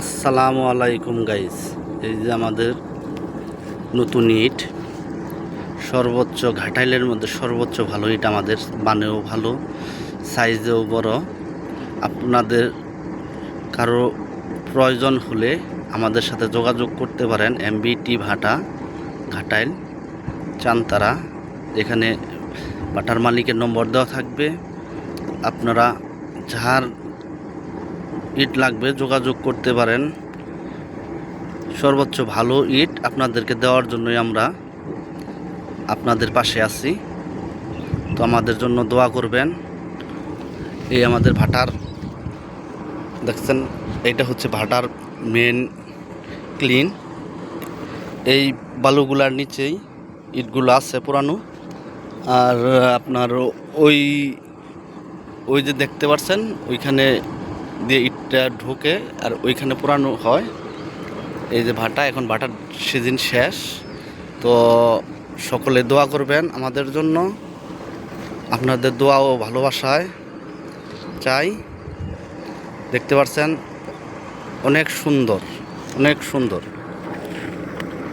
আসসালামু আলাইকুম গাইস এই যে আমাদের নতুন ইট, সর্বোচ্চ ঘাটাইলের মধ্যে সর্বোচ্চ ভালো ইট আমাদের, বানেও ভালো, সাইজেও বড়। আপনাদের কারও প্রয়োজন হলে আমাদের সাথে যোগাযোগ করতে পারেন এমবিটি ভাটা, ঘাটাইল, চান্তারা। এখানে ভাটার মালিকের নম্বর দেওয়া থাকবে। আপনারা যার ইট লাগবে, যোগাযোগ করতে পারেন। সর্বোচ্চ ভালো ইট আপনাদেরকে দেওয়ার জন্যই আমরা আপনাদের পাশে আছি। তো আমাদের জন্য দোয়া করবেন। এই আমাদের ভাটার, দেখছেন এটা হচ্ছে ভাটার মেন ক্লিন এই বালুগুলার নিচেই ইটগুলো আছে পুরানো। আর আপনার ওই ওই যে দেখতে পাচ্ছেন ওইখানে দিয়ে ইটটা ঢুকে আর ওইখানে পুরানো হয়। এই যে ভাটা, এখন ভাটার সিজন শেষ। তো সকলে দোয়া করবেন আমাদের জন্য। আপনাদের দোয়া ও ভালোবাসায় চাই। দেখতে পাচ্ছেন অনেক সুন্দর অনেক সুন্দর।